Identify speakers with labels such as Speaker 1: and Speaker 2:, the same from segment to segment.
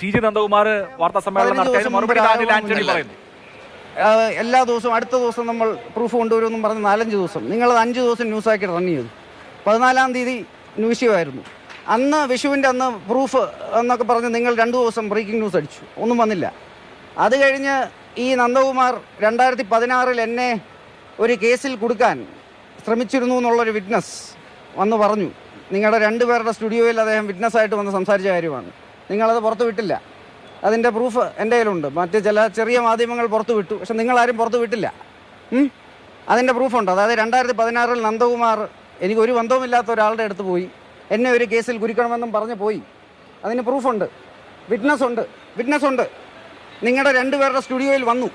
Speaker 1: T G Nandakumar വാർത്താ സമ്മേളനം നടത്തിയതിന് മറുപടി ആന്റണി പറയുന്നു.
Speaker 2: എല്ലാ ദിവസവും അടുത്ത ദിവസം നമ്മൾ പ്രൂഫ് കൊണ്ടുവരുമെന്നും പറഞ്ഞ് നാലഞ്ച് ദിവസം. നിങ്ങളത് അഞ്ച് ദിവസം ന്യൂസ് ആക്കി റൺ ചെയ്തു. പതിനാലാം തീയതി ന്യൂസ്യമായിരുന്നു അന്ന് വിഷുവിന്റെ അന്ന് പ്രൂഫ് എന്നൊക്കെ പറഞ്ഞ് നിങ്ങൾ രണ്ട് ദിവസം ബ്രേക്കിംഗ് ന്യൂസ് അടിച്ചു. ഒന്നും വന്നില്ല. അത് കഴിഞ്ഞ് ഈ നന്ദകുമാർ രണ്ടായിരത്തി പതിനാറിൽ എന്നെ ഒരു കേസിൽ കൊടുക്കാൻ ശ്രമിച്ചിരുന്നു എന്നുള്ളൊരു വിറ്റ്നസ് വന്ന് പറഞ്ഞു. നിങ്ങളുടെ രണ്ടുപേരുടെ സ്റ്റുഡിയോയിൽ അദ്ദേഹം വിറ്റ്നസ്സായിട്ട് ആയിട്ട് വന്ന് സംസാരിച്ച കാര്യമാണ്. നിങ്ങളത് പുറത്ത് വിട്ടില്ല. അതിന്റെ പ്രൂഫ് എന്റെ കയ്യിലുണ്ട്. മറ്റ് ചില ചെറിയ മാധ്യമങ്ങൾ പുറത്തു വിട്ടു. പക്ഷെ നിങ്ങളാരും പുറത്തു വിട്ടില്ല? അതിന്റെ പ്രൂഫുണ്ട് അതായത് രണ്ടായിരത്തി പതിനാറിൽ നന്ദകുമാർ എനിക്ക് ഒരു ബന്ധവുമില്ലാത്ത ഒരാളുടെ അടുത്ത് പോയി. എന്നെ ഒരു കേസിൽ കുരുക്കണമെന്നും പറഞ്ഞ് പോയി. അതിന് പ്രൂഫുണ്ട് വിറ്റ്നസ് ഉണ്ട്. വിറ്റ്നസ് ഉണ്ട്. നിങ്ങളുടെ രണ്ടുപേരുടെ സ്റ്റുഡിയോയിൽ വന്നു.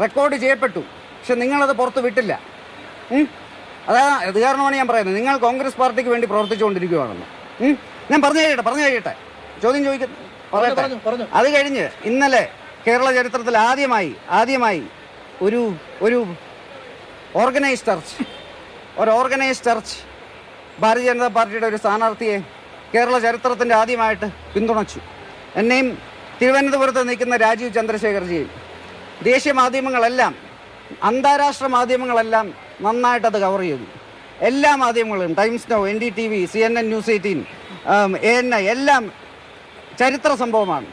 Speaker 2: റെക്കോർഡ് ചെയ്യപ്പെട്ടു. പക്ഷെ നിങ്ങളത് പുറത്ത് വിട്ടില്ല? അതാ ഇത് കാരണമാണ് ഞാൻ പറയുന്നത്. നിങ്ങൾ കോൺഗ്രസ് പാർട്ടിക്ക് വേണ്ടി പ്രവർത്തിച്ചുകൊണ്ടിരിക്കുകയാണെന്ന്. ഞാൻ പറഞ്ഞു കഴിയട്ടെ പറഞ്ഞു കഴിയട്ടെ ചോദ്യം ചോദിക്കുന്നു അത് കഴിഞ്ഞ് ഇന്നലെ കേരള ചരിത്രത്തിൽ ആദ്യമായി ആദ്യമായി ഒരു ഒരു ഓർഗനൈസ് ചർച്ച് ഒരു ഓർഗനൈസ് ചർച്ച് ഭാരതീയ ജനതാ പാർട്ടിയുടെ ഒരു സ്ഥാനാർത്ഥിയെ കേരള ചരിത്രത്തിന്റെ ആദ്യമായിട്ട് പിന്തുണച്ചു. എന്നെയും തിരുവനന്തപുരത്ത് നിൽക്കുന്ന രാജീവ് ചന്ദ്രശേഖർജിയും ദേശീയ മാധ്യമങ്ങളെല്ലാം അന്താരാഷ്ട്ര മാധ്യമങ്ങളെല്ലാം നന്നായിട്ടത് കവർ ചെയ്തു. എല്ലാ മാധ്യമങ്ങളും Times Now N D T V C N N News eighteen A N I എല്ലാം ചരിത്ര സംഭവമാണ്.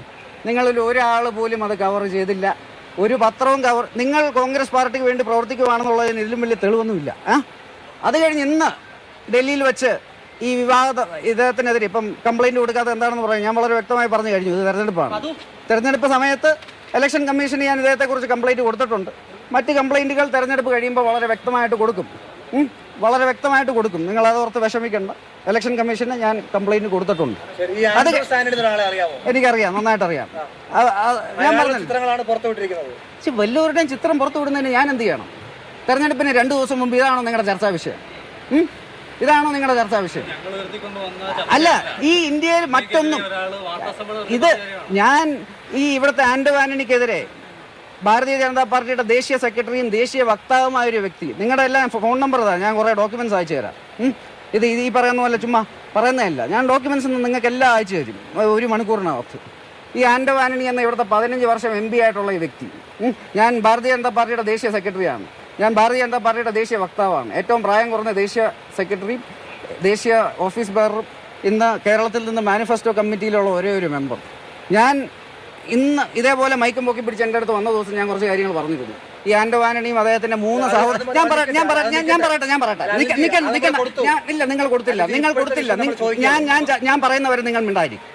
Speaker 2: നിങ്ങളിൽ ഒരാൾ പോലും അത് കവർ ചെയ്തില്ല. ഒരു പത്രവും കവർ നിങ്ങൾ കോൺഗ്രസ് പാർട്ടിക്ക് വേണ്ടി പ്രവർത്തിക്കുവാണെന്നുള്ളതിന് ഇതിലും വലിയ തെളിവൊന്നുമില്ല. ആ അത് കഴിഞ്ഞ് ഇന്ന് ഡൽഹിയിൽ വെച്ച് ഈ വിവാദ ഇദ്ദേഹത്തിനെതിരെ ഇപ്പം കംപ്ലൈന്റ് കൊടുക്കാതെ എന്താണെന്ന് പറയാം. ഞാൻ വളരെ വ്യക്തമായി പറഞ്ഞു കഴിഞ്ഞു ഇത് തെരഞ്ഞെടുപ്പാണ്. തെരഞ്ഞെടുപ്പ് സമയത്ത് ഇലക്ഷൻ കമ്മീഷന് ഞാൻ ഇദ്ദേഹത്തെക്കുറിച്ച് കംപ്ലൈന്റ് കൊടുത്തിട്ടുണ്ട്. മറ്റ് കംപ്ലൈന്റുകൾ തെരഞ്ഞെടുപ്പ് കഴിയുമ്പോൾ വളരെ വ്യക്തമായിട്ട് കൊടുക്കും. വളരെ വ്യക്തമായിട്ട് കൊടുക്കും. നിങ്ങൾ അതോർത്ത് വിഷമിക്കേണ്ട. ഇലക്ഷൻ കമ്മീഷന് ഞാൻ കംപ്ലൈന്റ് കൊടുത്തിട്ടുണ്ട്.
Speaker 3: അത്
Speaker 2: എനിക്കറിയാം നന്നായിട്ട് അറിയാം ഞാൻ പറഞ്ഞു വല്ലവരുടെയും ചിത്രം പുറത്തു വിടുന്നതിന് ഞാൻ എന്ത് ചെയ്യണം? തെരഞ്ഞെടുപ്പിന് രണ്ട് ദിവസം മുമ്പ് ഇതാണോ നിങ്ങളുടെ ചർച്ചാ വിഷയം? ഇതാണോ നിങ്ങളുടെ ചർച്ചാ വിഷയം? അല്ല ഈ ഇന്ത്യയിൽ മറ്റൊന്നും ഇത് ഞാൻ ഈ ഇവിടുത്തെ ആന്റോ ആന്റണിക്കെതിരെ ഭാരതീയ ജനതാ പാർട്ടിയുടെ ദേശീയ സെക്രട്ടറിയും ദേശീയ വക്താവുമായ ഒരു വ്യക്തി. നിങ്ങളുടെ എല്ലാം ഫോൺ നമ്പർ ഇതാ ഞാൻ കുറേ ഡോക്യുമെന്റ്സ് അയച്ചു തരാം? ഇത് ഈ പറയുന്ന പോലെ ചുമ്മാ പറയുന്നതല്ല. ഞാൻ ഡോക്യുമെന്റ്സ് നിങ്ങൾക്ക് എല്ലാം അയച്ചു തരും. ഒരു മണിക്കൂറിനകത്ത് ഈ ആൻഡോ എന്ന ഇവിടുത്തെ പതിനഞ്ച് വർഷം എം പി ആയിട്ടുള്ള ഈ വ്യക്തി. ഞാൻ ഭാരതീയ ജനതാ പാർട്ടിയുടെ ദേശീയ സെക്രട്ടറിയാണ് ഞാൻ ഭാരതീയ ജനതാ പാർട്ടിയുടെ ദേശീയ വക്താവാണ്. ഏറ്റവും പ്രായം കുറഞ്ഞ ദേശീയ സെക്രട്ടറി ദേശീയ ഓഫീസ് ബെയറും ഇന്ന് കേരളത്തിൽ നിന്ന് മാനിഫെസ്റ്റോ കമ്മിറ്റിയിലുള്ള ഒരേ ഒരു മെമ്പർ ഞാൻ ഇന്ന് ഇതേപോലെ മൈക്കും പൊക്കി പിടിച്ച് എന്റെ അടുത്ത് വന്ന ദിവസം ഞാൻ കുറച്ച് കാര്യങ്ങൾ പറഞ്ഞിരുന്നു. ഈ ആന്റോ ആന്റണിയും അദ്ദേഹത്തിന്റെ മൂന്ന് സഹോദരൻ ഞാൻ പറയാം ഞാൻ പറയാം ഞാൻ- പറയട്ടെ ഞാൻ പറയട്ടെ. നിക്കണ്ട നിക്കണ്ട ഞാൻ ഇല്ല നിങ്ങൾ കൊടുത്തില്ല. നിങ്ങൾ കൊടുത്തില്ല. ഞാൻ ഞാൻ ഞാൻ പറയുന്നവരെ നിങ്ങൾ മിണ്ടായിരിക്കും.